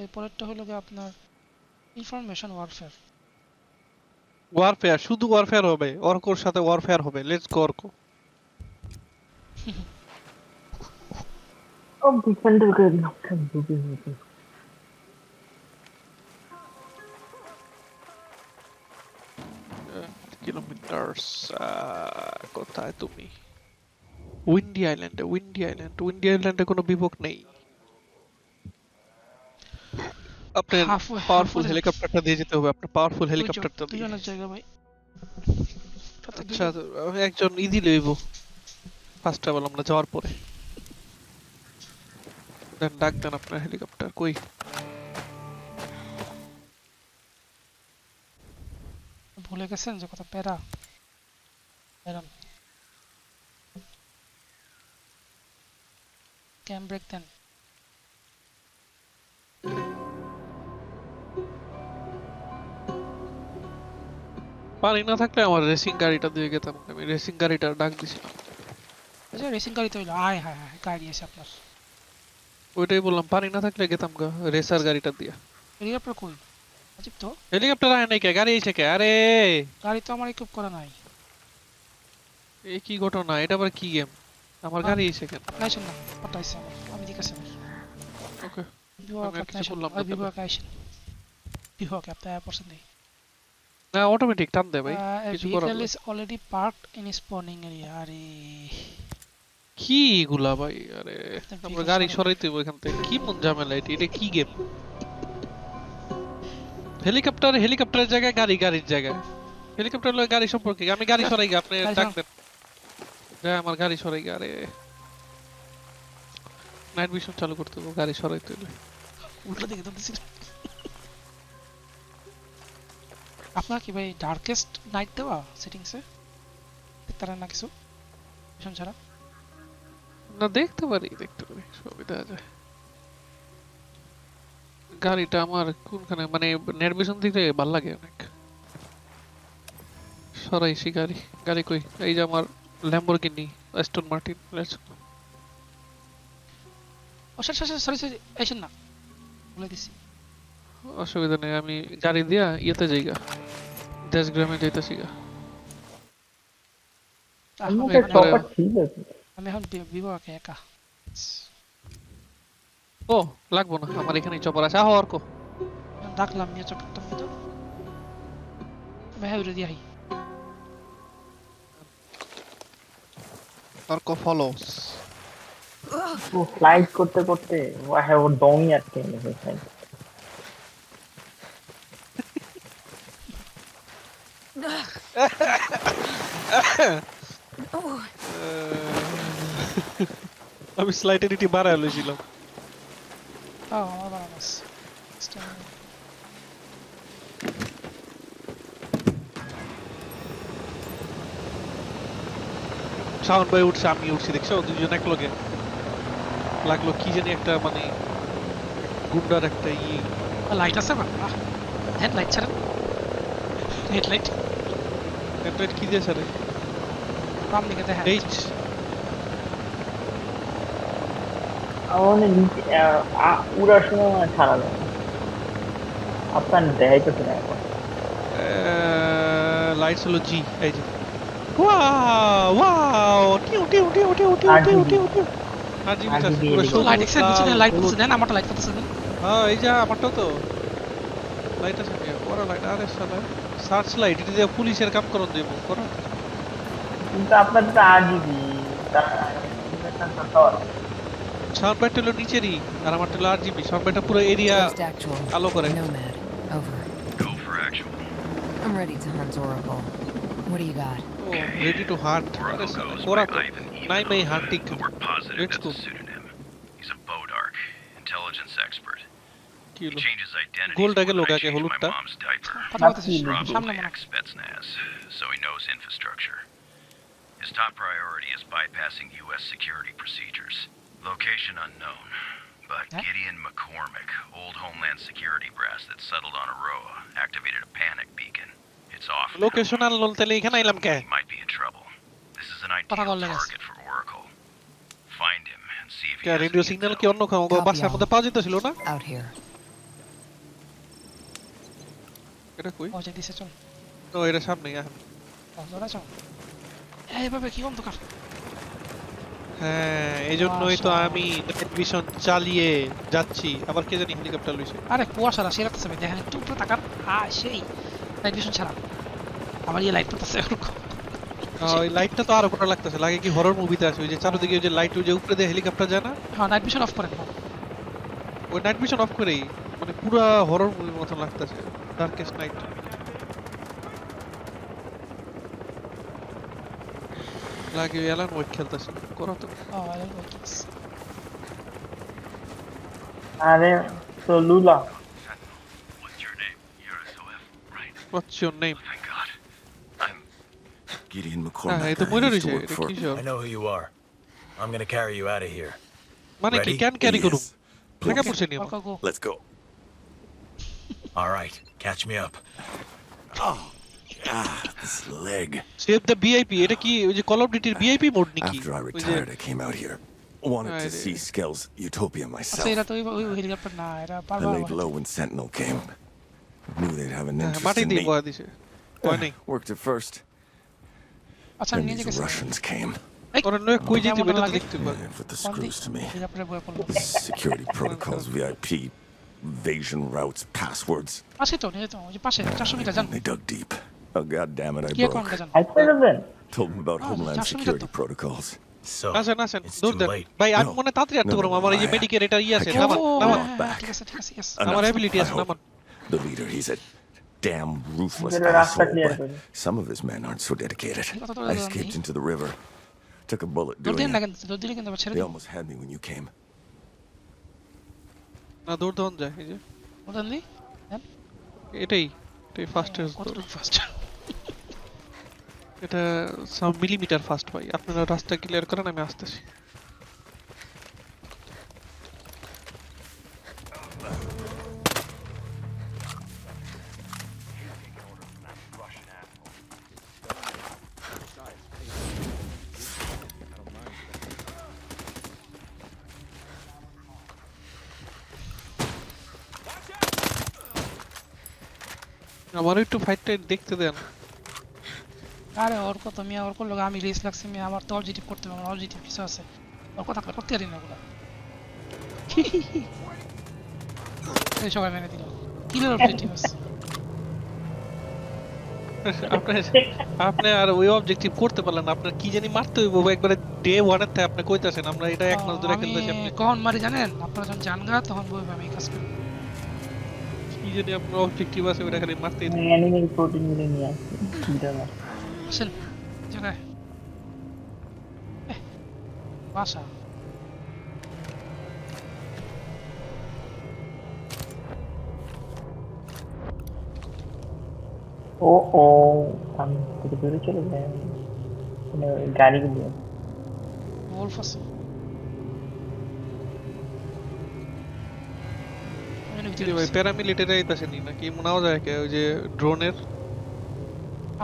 এরপরেরটা হলো গিয়ে আপনার ইনফরমেশন ওয়ারফেয়ার ওয়ারফেয়ার শুধু ওয়ারফেয়ার হবে অর্কর সাথে ওয়ারফেয়ার হবে let's go Arko. No, can do this. Kilometres কোথায় তুমি উইন্ডি আইল্যান্ডে উইন্ডি আইল্যান্ড উইন্ডি আইল্যান্ডে কোনো বিভোগ নেই আপনার পাওয়ারফুল হেলিকপ্টারটা দিয়ে যেতে হবে আপনার পাওয়ারফুল হেলিকপ্টারটা দিয়ে। দুজনের জায়গা ভাই। আচ্ছা দুজন- একজন ইদি লইব। ফার্স্ট ট্রাভেল আমরা যাওয়ার পরে। দেন ডাক দেন আপনার হেলিকপ্টার কই? ভুলে গেছেন যে কত প্যারা। প্যারা ক্যাম ব্রেক দেন। পানি না থাকলে আমার রেসিং গাড়িটা দিয়ে গেতাম। আমি রেসিং গাড়িটা ডাক দিছিলাম। আচ্ছা রেসিং গাড়ি তো হইল। আয় হায় হায় গাড়ি আছে আপনার। ওইটাই বললাম পানি না থাকলে গেতাম গা রেসার গাড়িটা দিয়া। হেলিকপ্টার কই? আজিব তো? হেলিকপ্টার আয় নাই কে? গাড়ি এসে কে? আরে! গাড়ি তো আমার ইকুইপ করা নাই। এ কি ঘটনা? এটা আবার কি গেম আমার গাড়ি এসে কেন? আপনি আইসেন না পাঠাইছে আমার আমি দিকেছি আমার ওকে বিভাগ আমি আর আপনি কিছু আইসেন বললাম। বিভাগ আইসেন বিভাগ আপনি আয়া পছন্দ নেই না অটোমেটিক টান দে ভাই কিছু করার is already parked in spawning area. আরে। কি এগুলা ভাই আরে আমরা গাড়ি সরাইতে হবে এখান থেকে। কি মন ঝামেলা এটা এটা কি গেম হেলিকপ্টার হেলিকপ্টারের জায়গায় গাড়ি গাড়ির জায়গায়। হেলিকপ্টার লয় গাড়ি সম্পর্কে আমি গাড়ি সরাই গা আপনি ডাক দেন। হ্যাঁ আমার গাড়ি সরাই গা আরে। নাইট ভিশন চালু করতে হবে গাড়ি সরাইতে হলে। উল্টো দিকে তো আপনার কি ভাই ডার্কেস্ট নাইট দেওয়া সেটিংসে দেখতে না কিছু? ভীষণ ছাড়া না দেখতে পারি দেখতে পারি দেখা যায়। গাড়িটা আমার কোনখানে মানে নির্বিশন থেকে ভালো লাগে অনেক। সরাইছি গাড়ি। গাড়ি কই? এই যে আমার ল্যাম্বরগিনি অ্যাস্টন মার্টিন লেটস ও সরি সরি সরি না। বলে দিছি। অসুবিধা নেই আমি গাড়ি দিয়া ইয়েতে যাইগা দেশ গ্রামে যাইতেছি গা। আমি আমি- তো চপার ঠিক আছে। আমি এখন বি- বিভাগে একা। ও লাগবো না আমার এখানে চপার আছে আহ অর্ক। ডাকলাম নিয়ে চক্করটার মতো আমি হ্যাঁ উড়ে দিয়ে অর্ক ফলোস ও স্লাইড করতে করতে ও হ্যাঁ ওর দমই আটকে গেছে slide করতে। আমি স্লাইটারিটি বাড়ায় লইছিলাম। ও আমার আছে। শাওন ভাই উঠছে আমি উঠছি দেখছ? দুজন এক লগে লাগল কি জানি একটা মানে গুন্ডার একটা ই। লাইট আছে বা হেড লাইট ছাড়েন। হেডলাইট একটা কি দিয়েছে রে বাম দিকে দেখা এইচ হয় নিচে আ- উড়ার সময় মনে হয় ছাড়া যায়। না। আপনার দেখাইতেছে না এখন। লাইটস হলো জি এই যে। ওয়াও ওয়াও টিউ টিউ টিউ টিউ টিউ টিউ টিউ পুরো লাইট লাইট। করতেছে আমারটা লাইট হ্যাঁ এই যে আমারটাও তো। লাইট আছে কি ওরা লাইট আরে শালা। সার্চ লাইট এটা দিয়ে পুলিশের কাম করন দেব করো কিন্তু আপনার তো আট জিবি সাউন্ড হলো নিচেরই আর আমারটা হলো আরজিবি ব্যাটটা পুরো এরিয়া আলো করে. I'm ready to hunt Oracle. What do you got? ও রেডি টু হান্ট আরে Oracle নাই মাই Ivanov, hunting but we're positive Let's it's go. I কাকে, change my হলুদটা? mom's diaper. কথা বলতেছিস Absolutely. সামনে Probably মনে ex-Spetsnaz, so he knows infrastructure. His top priority is bypassing U.S. security procedures. Location unknown, but Huh? Gideon McCormick, old Homeland Security brass that settled on Aroa, activated a panic beacon. It's off now. Location আনলন তাহলে এখানে আইলাম কে He might be in trouble. This is an কথা ideal বললে গেছে। target for Oracle. Find him and see if he K has radio any signal intel. কি অন্য কোনো Copy বাসার all. মধ্যে পাওয়া যেতেছিল না Out here. এটা কই? ও যে দিছে চল ও এটা সামনেই এখন ও জোড়া চল এইভাবে কি অন্ধকার। হ্যাঁ এই জন্যই তো আমি নাইট চালিয়ে যাচ্ছি। আবার কে জানি হেলিকপ্টার লইছে। আরে কুয়াশা রাশি রাখতেছে ভাই দেখেন একটু উপরে তাকান। আ সেই ভিশন ছাড়া। আমার ইয়ে লাইট পড়তেছে ওই লাইটটা তো আরও করা লাগতেছে। লাগে কি হরর মুভিতে আছে ওই যে চারদিকে ওই যে লাইট ওই যে উপরে দিয়ে হেলিকপ্টার যায় না? হ্যাঁ নাইট ভিশন অফ করেন ওই নাইট ভিশন অফ করেই। মানে পুরা হরর মুভির মতন লাগতেছে। ডার্কেস্ট নাইট লাগে এলান ওয়েট খেলতেছে করো তো ও আই উইল গো আরে তো লুলা What's your name? You're SOF, right? What's your name Thank God. I'm Gideon হ্যাঁ McCormack. এই তো I মইরা used রইছে to work এটা for. কি সব I know who you are. I'm gonna carry you out of here. মানে কি Ready? ক্যান ক্যারি করুম Yes. টাকা পড়ছে নি আমার ওরকা গো Let's go. All right, catch me up. Ah, this leg. Save the VIP এটা কি ওই যে কল অফ ডিউটির ভিআইপি মোড নাকি After I ওই যে retired, I came out here. Wanted to Right. see Skell's Utopia আচ্ছা myself. এটা তো ওই ওই হেলিকপ্টার না এটা I বারবার laid low when Sentinel came. Knew they'd have an হ্যাঁ, interest মাটি in দিয়ে me. বয়া দিছে ভয় নেই Worked at first, আচ্ছা আমি then নিয়ে these গেছি Russians came. ওরা নয় কই যেতে কেমন এটা তো লাগে? দেখতে পারে Yeah, put the কোন দিক screws to me. হেলিকপ্টারে বয়ে পড়লো Security protocols, VIP, evasion routes, passwords. পাশে তো নিয়ে তো ওই যে পাশে চারশো মিটার যান They dug deep. Oh god damn it, I কি এখন broke. যান হাইতে যাবেন Told them about Oh, Homeland Josh, we got Security the- protocols. So, আসেন আসেন it's দূর too দেন late. ভাই আমি No. মনে তাড়াতাড়ি আটতে No, পারবো no, আমার এই যে I- মেডিকেল এটা ইয়ে আছে I can't নামান ও hold নামান হ্যাঁ, হ্যাঁ, back. ঠিক আছে ঠিক আছে yes আমার Enough, ability I আছে hope. নামান The leader, he's a damn ruthless Get it off the asshole, clear, but please. some of his men aren't so dedicated. ঠিক আছে, তো I দাদা, escaped আমি- into the river. Took a bullet দৌড় দিন doing না it. কিন্তু দৌড় দিলে কিন্তু আবার ছেড়ে They দিন almost had me when you came. না দৌড় দেওয়ান যায় এই যে। ওটা নেই এটাই এটাই ফার্স্ট কতটুকু ফাস্ট এটা সাম মিলিমিটার ফাস্ট ভাই। আপনারা রাস্তা ক্লিয়ার করেন আমি আসতেছি। আমার একটু ফাইটটা দেখতে দেন। আরে ওর মিয়া ওর আমি রেস লাগছে মিয়া আমার তো অবজেক্টিভ করতে হবে আমার অবজেক্টিভ কিছু আছে। ওর কথা করতে পারি না ওগুলো। এই সবাই মেনে দিল কিলের অবজেক্টিভ আছে? আপনি আপনি আর ওই অবজেক্টিভ করতে পারলেন আপনার কি জানি মারতে হইব একবারে ডে ওয়ানের থেকে আপনি কইতাছেন আমরা এটা এক ধরে খেলতেছি আপনি কখন মারি জানেন? আপনারা যখন জানগা তখন বলবে আমি কাজ করি। কি জানি আপনার অবজেক্টিভ আছে ওটা খালি মারতেই আমি অ্যানিমেল প্রোটিনগুলো নিয়ে আসছি দুইটা না আসেন জায়গায় এহ, বাসা ও ও আমি থেকে দূরে চলে যাই মানে গাড়িগুলো ওলফ আছে আমি এর ভিতরে জি ভাই ঢুকছি। প্যারামিলিটারি আইতাছেনি নাকি মনে হয় যায় কে ওই যে ড্রোনের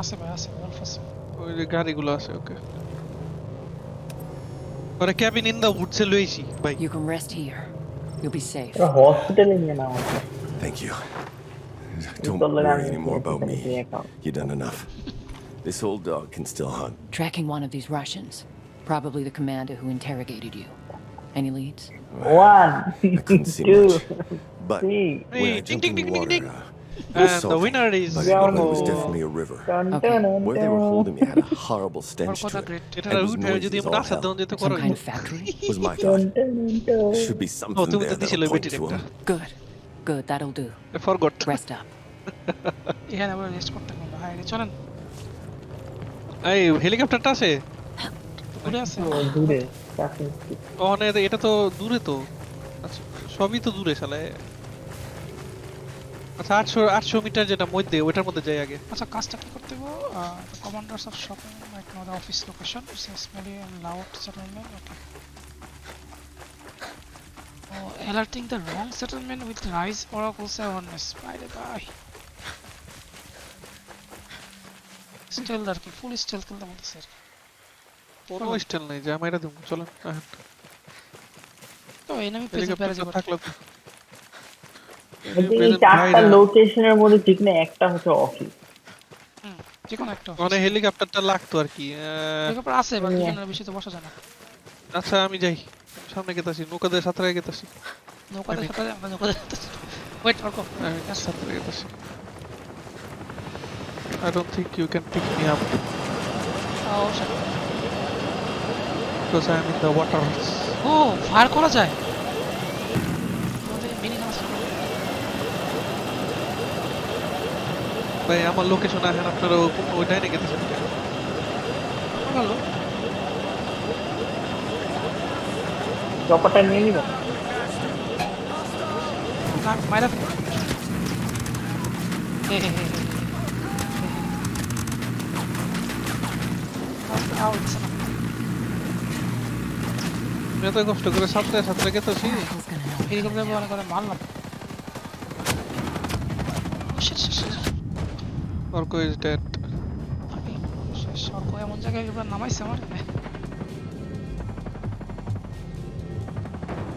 আছে ভাই আছে ওলফ আছে ওই যে গাড়িগুলো আছে ওকে ওরা ক্যাবিন ইন দা উডসে লইছি ভাই You can rest here. You'll be safe. ওরা হসপিটালে নিয়ে না আমাকে Thank you. Don't তোর লাগে worry আমি anymore about me. hospital-এ account. You've done enough. This old dog can still hunt. Tracking one of these Russians. Probably the commander who interrogated you. Any leads? One, I couldn't see two, much. But three. when I Hey, ding, jumped in ding, the ding, water, ding, uh, And it was the salty, winner is but it was Yahoo! definitely a river. Dun, Okay. dun, dun, Where they were dun. holding me had a horrible stench to it. এটা And it was noisy as আমরা all hell. Some kind of factory? Was my thought. dun, dun, dun. Should be ও something তুমি তো there দিছিল that'll point বেটির to একটা him. Good. Good, that'll do. Forgot Rest up. এখানে আবার rest করতে হবে হাই চলেন এই হেলিকপ্টারটা আছে দূরে আছে ও, দূরে কাছে ওখানে এটা তো দূরে তো আচ্ছা সবই তো দূরে শালা আচ্ছা আটশো আটশো মিটার যেটা মধ্যে ওইটার মধ্যে যাই আগে আচ্ছা কাজটা কি করতে হবে commanders of shopping no the office location smelly and loud settlement okay alerting the wrong settlement with rise oracles awareness. By the guy. Stealth আর কি ফুল স্টেলথ খেলতে বলতেছে আর কি। কোনো স্টাইল নেই যে আমি এটা দেবো চলেন। তো এনিমি পেজে হেলিকপ্টার থাকল চারটা লোকেশনের মধ্যে ঠিক না একটা হচ্ছে অফিস যে কোনো একটা মানে হেলিকপ্টারটা লাগতো আর কি হেলিকপ্টার আছে বাট দুজনের বেশি তো বসা যায় না। আচ্ছা আমি যাই। সামনে গেতাছি নৌকাদের সাঁতরে গেতাছি। নৌকাতে সাথে আমরা নৌকাতে ওয়েট অর্ক সাঁতরে গেতাছি। I don't think you can pick me up ও shit. because I am in the fire করা যায় আমাদের মিনি গান আছে ভাই আমার লোকেশন আছেন আপনারা ওইটাই গেতেছেন। ভালো। চপারটা নিয়ে নিবেন না মাইরা এত কষ্ট করে সাঁতরে সাঁতরে গেতেছি। ব্যবহার করে মারলাম ও, shit, shit, shit. Arko is dead সর্ক এমন জায়গায় এবার নামাইছে আমার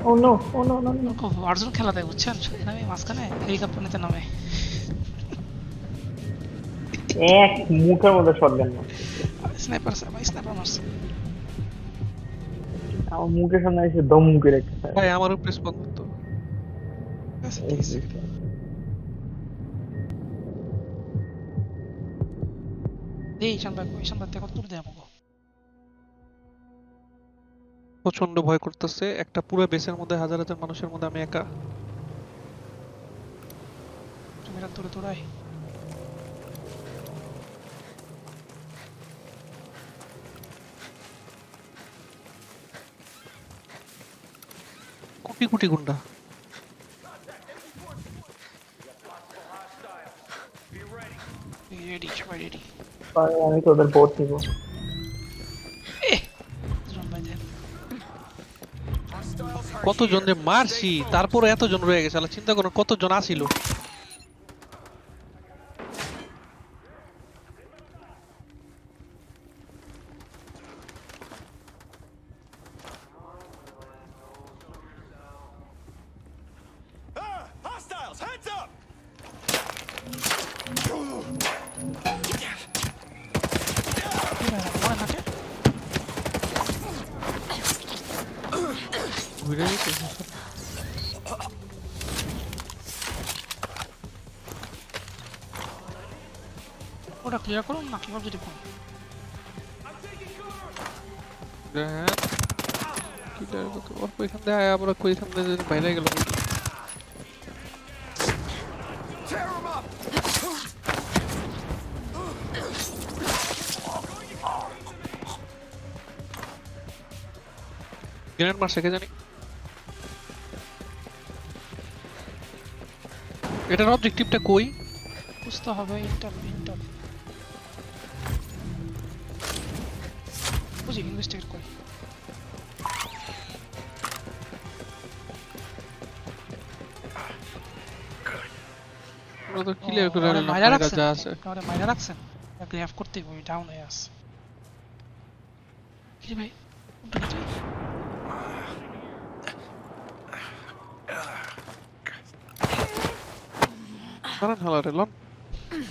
ও নো ও নো নো নো খুব অর্জুন খেলা দেয় বুঝছেন? আমি মাঝখানে হেলিকপ্টার নিতে নামে। এক মুখের মধ্যে শটগান না। স্নাইপার ভাই স্নাইপার মারছে। আমার মুখের সামনে এসে দম রেখেছে। ভাই আমার উপরে স্পন তো এই ঈশান ভাই দেখো দেয় আমাকে প্রচণ্ড ভয় করতেছে। একটা পুরো বেসের মধ্যে হাজার হাজার মানুষের মধ্যে আমি একা। তুমি কোটি কোটি গুন্ডা। আমি তোদের বোট নিবো দিব। কতজন মারছি তারপরে এতজন রয়ে গেছে চিন্তা করো কতজন আসিল Hostiles, heads up! মনে থাকে ঘুরে গেছে ওটা ক্লিয়ার করুন না কীভাবে যদি আয় বাইরে গেল। গ্রেনেড মারছে কে জানি? এটার অবজেক্টিভটা কই? বুঝতে হবে ইন্টার বুঝি ইনভেস্টিগেট করি। আমরা তো ক্লিয়ার করে নিলাম মাইরা রাখছেন আছে। ওরা মাইরা রাখছেন? গ্র্যাব করতে হবে ডাউন হয়ে আছে। কি ভাই? মারেন হালারে লন।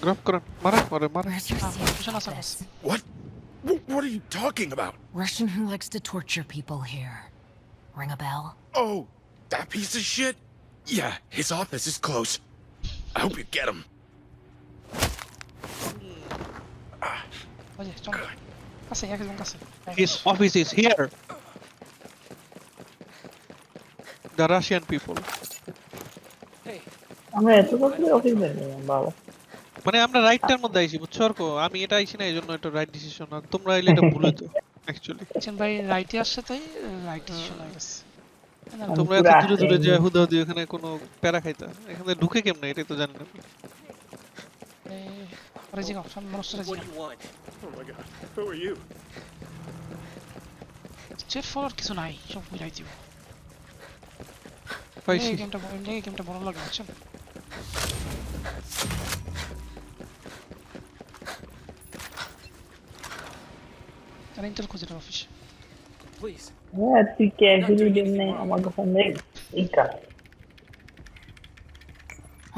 গ্রাফ করেন মারেন মারে মারেন। this? What? What are you talking about? Russian who likes to torture people here. Ring a bell? Oh, that piece of shit? Yeah, his office is close. I hope you get him. His office is here. The Russian people. Hey. মানে আমরা রাইটটার মধ্যে আইছি বুঝছ? আর আমি এটা আইছি না এই জন্য এটা রাইট ডিসিশন আর তোমরা এলে এটা ভুল হতো অ্যাকচুয়ালি ভাই রাইটে আসছে তাই রাইট ডিসিশন হয়ে গেছে? তোমরা এত দূরে দূরে যে হুদা হুদি ওখানে কোনো প্যারা খাইতা? এখানে ঢুকে কেমনে? এটাই তো জানি না। রেজি সামনে মানুষ রেজি you? ফলোর কিছু নাই সব বুঝাই দিব। এই গেমটা এই গেমটা ভালো লাগে বুঝছেন তারা ইন্টার খুঁজে অফিস হ্যাঁ তুই ক্যাজুয়ালি গেম নেই আমার কথা নেই এই কাজ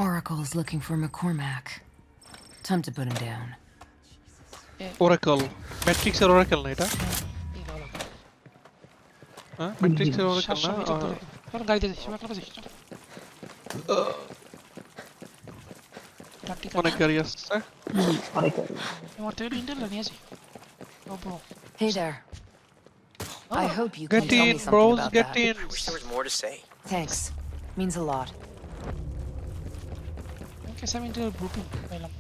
Oracle is looking for McCormack. Time to put him down. Oracle ম্যাট্রিক্সের ওরাকল না এটা এই ভালো হ্যাঁ ম্যাট্রিক্সের ওরাকল সাতশো না মিটার দূরে চল গাড়িতে যাই সবাই একলা যাই চল টাকটিক অনেক গাড়ি আসছে অনেক আমার থেকে ইন্টেল নিয়েছি ও bro Hey there. I hope you can get tell me in something bros about get that. In I wish there was more to say. Thanks. Means a lot. Okay seven intel bluetooth পাইলাম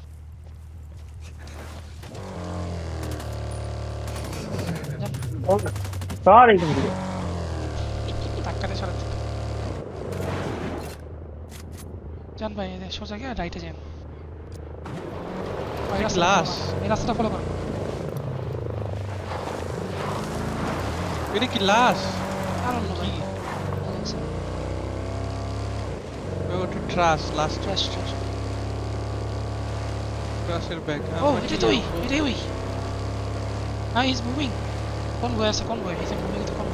সর এখান থেকে ধাক্কাতে সরে যান ভাই এদের সোজা গিয়ে রাইটে যান ওই রাস্তাটা লাশ। follow রাস্তাটা ফলো করো এটা কি লাশ আর অন্য ভাই ওটা ট্রাস লাস্ট ট্রাশ ট্রাশ ট্রাসের ব্যাগ ও এটা তো ওই এটাই ওই হ্যাঁ ইজ মুভিং কোন বই আছে কোন বই ইজ মুভিং তো কোন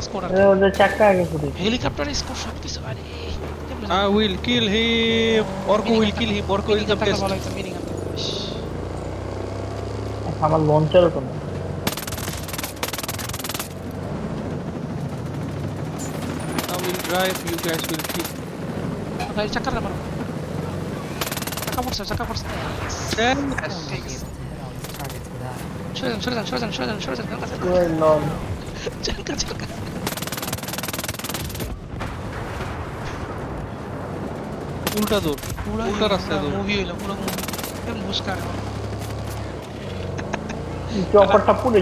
স্কোয়াডার এ, ওদের চাক্কা আগে হেলিকপ্টার আরে I will kill him. Orko will kill him. Orko is the best. আমার লঞ্চারও তো নেই I will drive. You guys will kill. গাড়ি চাকা মারো চাকা পড়ছে চাকা পড়ছে Yes. Won't be able to hit all these targets without him. সরে যান সরে যান সরে যান সরে যান সরে যান চালকা ওই লঞ্চ চালকা চালকা উল্টা দৌড় পুরো উল্টা রাস্তায় দৌড় মুভি হইল পুরো মুভি মুস্কার। চপারটা পুরো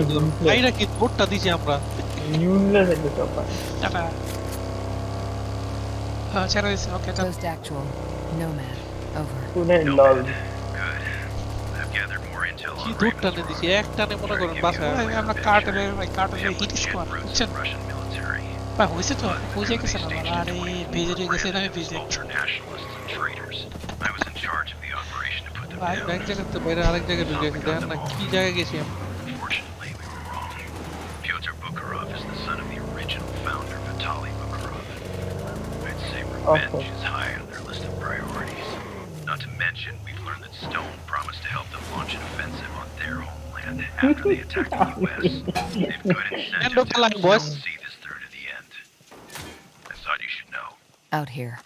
আইরা কি ভোটটা দিছি আমরা? ইউনলেস একটা চপার টাটা। হ্যাঁ ছেড়ে দিছি ওকে চল Post actual. Nomad. Over. লল Good. I've gathered more intel on Raven's টানে দিছি এক টানে মনে করেন বাসা ভাই, আমরা কার্টেলের ভাই কার্টেলের হিট স্কোয়াড বুঝছেন the Russian military. ভাই হয়েছে তো বুঝে গেছে না আমার আরে ভেজে রয়ে গেছে আমি ভেজে down. এক জায়গাতে বাইরে আরেক জায়গায় ঢুকে গেছি দেখেন না কি জায়গায় গেছি আমরা I'd is high on their list of priorities. Not to mention, we've learned that Stone promised to help them launch an offensive on their homeland after they attack the U.S. They've good End incentive of the line, boys. to see this through to the end. I thought you should know. Out here.